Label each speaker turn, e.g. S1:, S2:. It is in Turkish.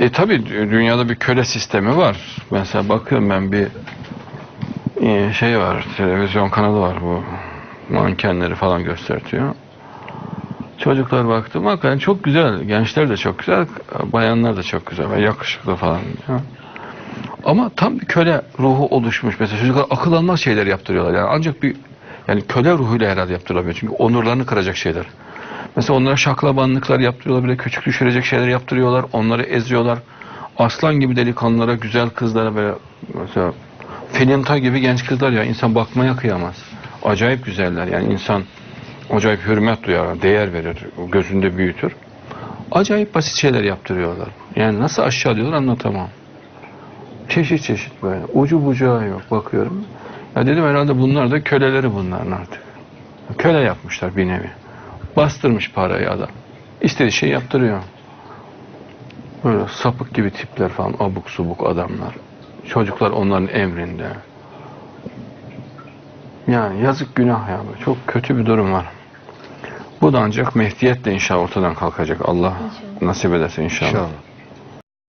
S1: E tabi dünyada bir köle sistemi var. Mesela bakıyorum ben bir e, şey var, televizyon kanalı var bu mankenleri falan göstertiyor. Çocuklar baktım hakikaten çok güzel. Gençler de çok güzel, bayanlar da çok güzel yakışıklı falan. Ama tam bir köle ruhu oluşmuş. Mesela çocuklar akıl almaz şeyler yaptırıyorlar. Yani ancak bir yani köle ruhuyla herhalde yaptırılamıyor. Çünkü onurlarını kıracak şeyler. Mesela onlara şaklabanlıklar yaptırıyorlar, bile küçük düşürecek şeyler yaptırıyorlar. Onları eziyorlar. Aslan gibi delikanlılara, güzel kızlara böyle mesela Felinta gibi genç kızlar ya insan bakmaya kıyamaz. Acayip güzeller yani insan acayip hürmet duyar, değer verir, gözünde büyütür. Acayip basit şeyler yaptırıyorlar. Yani nasıl aşağılıyorlar anlatamam. Çeşit çeşit böyle. Ucu bucağı yok bakıyorum. Ya dedim herhalde bunlar da köleleri bunların artık. Köle yapmışlar bir nevi. Bastırmış parayı adam. İstediği şey yaptırıyor. Böyle sapık gibi tipler falan abuk subuk adamlar. Çocuklar onların emrinde. Yani yazık günah ya. Çok kötü bir durum var. Bu da ancak Mehdiyetle inşallah ortadan kalkacak. Allah nasip ederse inşallah.
S2: İnşallah.